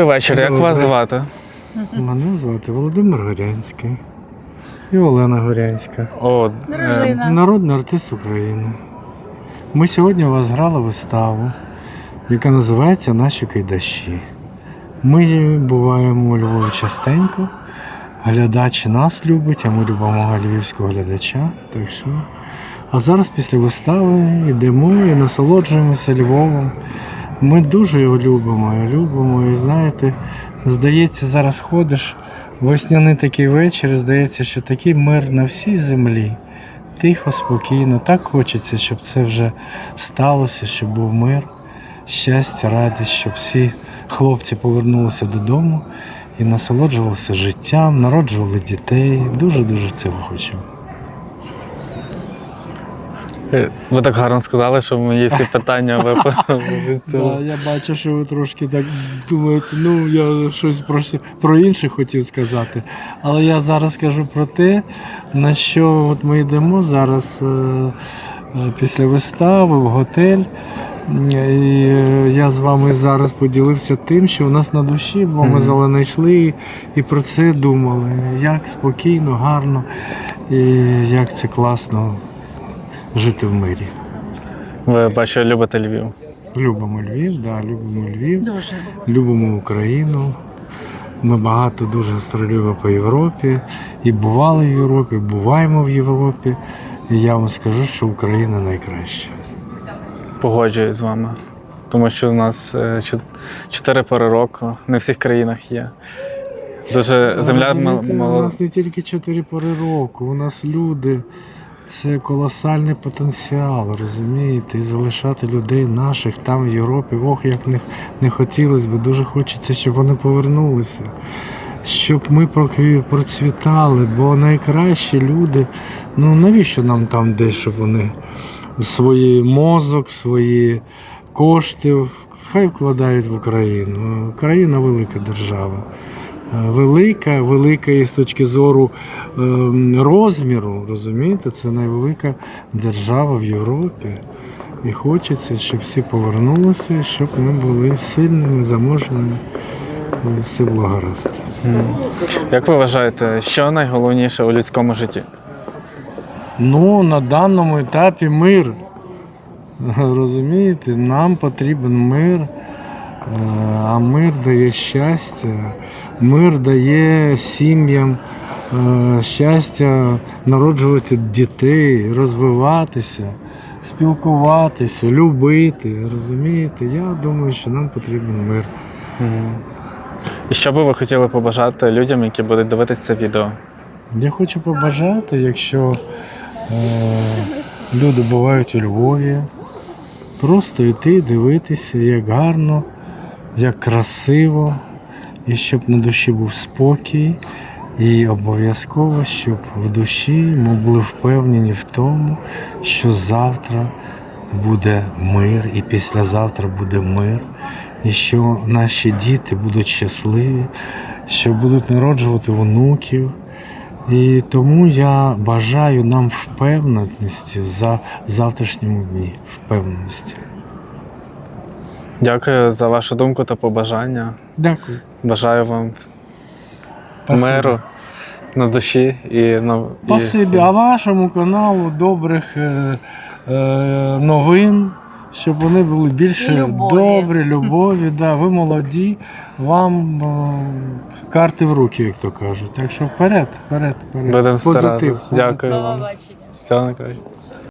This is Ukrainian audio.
Добрий вечір, як вас звати? Мене звати Володимир Горянський і Олена Горянська, О, е, Дружина. народний артист України. Ми сьогодні у вас грали виставу, яка називається Наші кайдаші. Ми буваємо у Львові частенько. Глядач нас любить, а ми любимо львівського глядача. Так що. А зараз після вистави йдемо і насолоджуємося Львовом. Ми дуже його любимо, любимо. І знаєте, здається, зараз ходиш, весняний такий вечір, здається, що такий мир на всій землі. Тихо, спокійно. Так хочеться, щоб це вже сталося, щоб був мир, щастя, радість, щоб всі хлопці повернулися додому і насолоджувалися життям, народжували дітей. Дуже-дуже цього хочемо. Ви так гарно сказали, що мої всі питання ви Да, я бачу, що ви трошки так думаєте, ну я щось про, про інше хотів сказати. Але я зараз кажу про те, на що от ми йдемо зараз е, е, після вистави в готель. І е, я з вами зараз поділився тим, що в нас на душі, бо ми Мгм. йшли і про це думали, як спокійно, гарно і як це класно жити в мирі. Ви бачу, любите Львів. Любимо Львів, да, любимо Львів, Дуже. любимо Україну. Ми багато дуже гастролюємо по Європі і бували в Європі, буваємо в Європі. І я вам скажу, що Україна найкраща. Погоджуюсь з вами. Тому що у нас е, чотири пори року, не в всіх країнах є. Дуже земля Розумієте, мал- У нас не тільки чотири пори року, у нас люди. Це колосальний потенціал, розумієте, і залишати людей наших там в Європі. Ох, як не, не хотілося б. Дуже хочеться, щоб вони повернулися, щоб ми процвітали, бо найкращі люди, ну навіщо нам там десь, щоб вони свої мозок, свої кошти хай вкладають в Україну. Україна велика держава. Е, Велика, велика і з точки зору ем, розміру, розумієте, це найвелика держава в Європі. І хочеться, щоб всі повернулися, щоб ми були сильними, заможними і все було гаразд. Як ви вважаєте, що найголовніше у людському житті? Ну, на даному етапі мир. Розумієте, нам потрібен мир, а мир дає щастя, мир дає сім'ям е, щастя народжувати дітей, розвиватися, спілкуватися, любити. Розумієте? Я думаю, що нам потрібен мир. І що би ви хотіли побажати людям, які будуть дивитися це відео? Я хочу побажати, якщо е, люди бувають у Львові, просто йти, дивитися, як гарно, як красиво, і щоб на душі був спокій, і обов'язково, щоб в душі ми були впевнені в тому, що завтра буде мир, і післязавтра буде мир, і що наші діти будуть щасливі, що будуть народжувати онуків. І тому я бажаю нам впевненості за завтрашньому дні. Впевненості. Дякую за вашу думку та побажання. Дякую. Бажаю вам Спасибі. миру на душі і на і Спасибі. все. А вашому каналу добрих е, е, новин, щоб вони були більше Любові. добрі, любові. Да, ви молоді, вам е, карти в руки, як то кажуть. Так що вперед, вперед, вперед. Будемо Позитив. старатись. позитив. Дякую До вам. побачення. Найкраще.